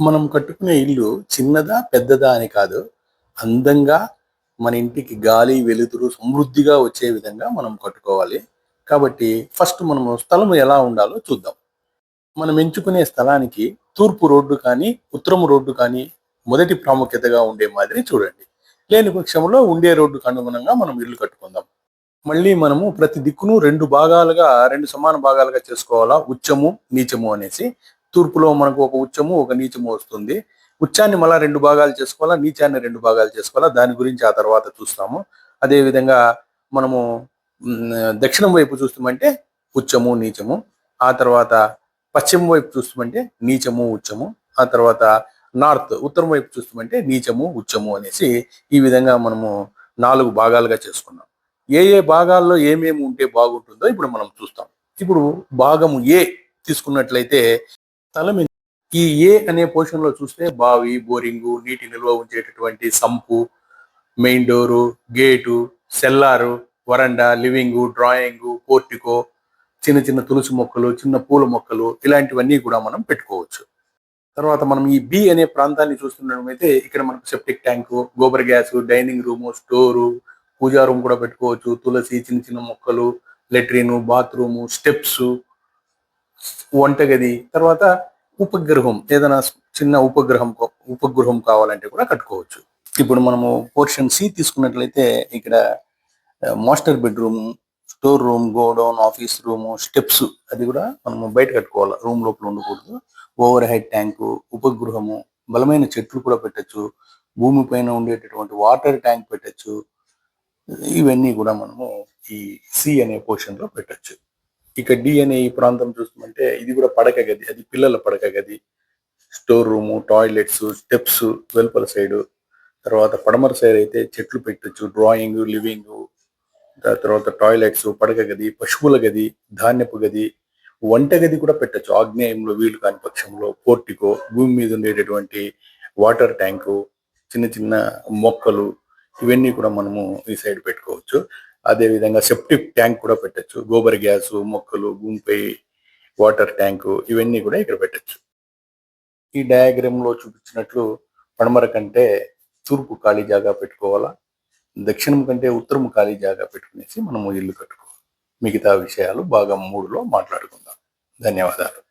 మనం కట్టుకునే ఇల్లు చిన్నదా పెద్దదా అని కాదు. అందంగా మన ఇంటికి గాలి వెలుతురు సమృద్ధిగా వచ్చే విధంగా మనం కట్టుకోవాలి. కాబట్టి ఫస్ట్ మనము స్థలం ఎలా ఉండాలో చూద్దాం. మనం ఎంచుకునే స్థలానికి తూర్పు రోడ్డు కానీ ఉత్తరము రోడ్డు కానీ మొదటి ప్రాముఖ్యతగా ఉండే మాదిరి చూడండి. లేని పక్షంలో ఉండే రోడ్డుకు అనుగుణంగా మనం ఇల్లు కట్టుకుందాం. మళ్ళీ మనము ప్రతి దిక్కును రెండు భాగాలుగా రెండు సమాన భాగాలుగా చేసుకోవాలా? ఉచ్చము నీచము అనేసి. తూర్పులో మనకు ఒక ఉచ్చము ఒక నీచము వస్తుంది. ఉచ్చాన్ని మళ్ళా రెండు భాగాలు చేసుకోవాలా? నీచాన్ని రెండు భాగాలు చేసుకోవాలా? దాని గురించి ఆ తర్వాత చూస్తాము. అదేవిధంగా మనము దక్షిణం వైపు చూస్తామంటే ఉచ్చము నీచము. ఆ తర్వాత పశ్చిమ వైపు చూస్తామంటే నీచము ఉచ్చము. ఆ తర్వాత నార్త్ ఉత్తరం వైపు చూస్తామంటే నీచము ఉచ్చము అనేసి ఈ విధంగా మనము నాలుగు భాగాలుగా చేసుకున్నాం. ఏ ఏ భాగాల్లో ఏమేమి ఉంటే బాగుంటుందో ఇప్పుడు మనం చూస్తాం. ఇప్పుడు భాగము ఏ తీసుకున్నట్లయితే స్థలం ఈ ఏ అనే పోర్షన్లో చూస్తే బావి బోరింగు నీటి నిల్వ ఉంచేటటువంటి sump main door gate cellar వరండా లివింగ్ డ్రాయింగ్ పోర్టికో చిన్న చిన్న తులసి మొక్కలు చిన్న పూల మొక్కలు ఇలాంటివన్నీ కూడా మనం పెట్టుకోవచ్చు. తర్వాత మనం ఈ బి అనే ప్రాంతాన్ని చూస్తున్నట్లయితే ఇక్కడ మనకు septic tank gobar gas dining room store pooja room కూడా పెట్టుకోవచ్చు. తులసి చిన్న చిన్న మొక్కలు లెట్రిన్ బాత్రూము స్టెప్స్ వంటగది తర్వాత ఉపగ్రహం ఏదైనా చిన్న ఉపగ్రహం ఉపగ్రహం కావాలంటే కూడా కట్టుకోవచ్చు. ఇప్పుడు మనము పోర్షన్ సి తీసుకున్నట్లయితే ఇక్కడ master bedroom store room godown office room steps అది కూడా మనము బయట కట్టుకోవాలి రూమ్ లోపల ఉండకూడదు. ఓవర్ హెడ్ ట్యాంకు ఉపగ్రహము బలమైన చెట్లు కూడా పెట్టచ్చు. భూమి పైన ఉండేటటువంటి వాటర్ ట్యాంక్ పెట్టచ్చు. ఇవన్నీ కూడా మనము ఈ సి అనే పోర్షన్లో పెట్టచ్చు. ఇక డి అనే ఈ ప్రాంతం చూస్తుంటే ఇది కూడా పడక గది అది పిల్లల పడక గది. స్టోర్ రూము టాయిలెట్స్ స్టెప్స్ వెలుపల సైడ్ తర్వాత పడమర సైడ్ అయితే చెట్లు పెట్టచ్చు డ్రాయింగ్ లివింగ్ తర్వాత టాయిలెట్స్ పడక గది పశువుల గది ధాన్యపు గది. వంట గది కూడా పెట్టచ్చు ఆగ్నేయంలో వీలు కాని పక్షంలో పోర్టికో భూమి మీద ఉండేటటువంటి వాటర్ ట్యాంకు చిన్న చిన్న మొక్కలు ఇవన్నీ కూడా మనము ఈ సైడ్ పెట్టుకోవచ్చు. అదే విధంగా సెప్టిక్ ట్యాంక్ కూడా పెట్టచ్చు. గోబర్ గ్యాస్ మొక్కలు గుంపై వాటర్ ట్యాంకు ఇవన్నీ కూడా ఇక్కడ పెట్టచ్చు. ఈ డయాగ్రామ్లో చూపించినట్లు పడమర కంటే తూర్పు ఖాళీ జాగా పెట్టుకోవాలా? దక్షిణం కంటే ఉత్తరం ఖాళీ జాగా పెట్టుకునేసి మనము ఇల్లు కట్టుకోవాలి మిగతా విషయాలు భాగం మూడులో మాట్లాడుకుందాం. ధన్యవాదాలు.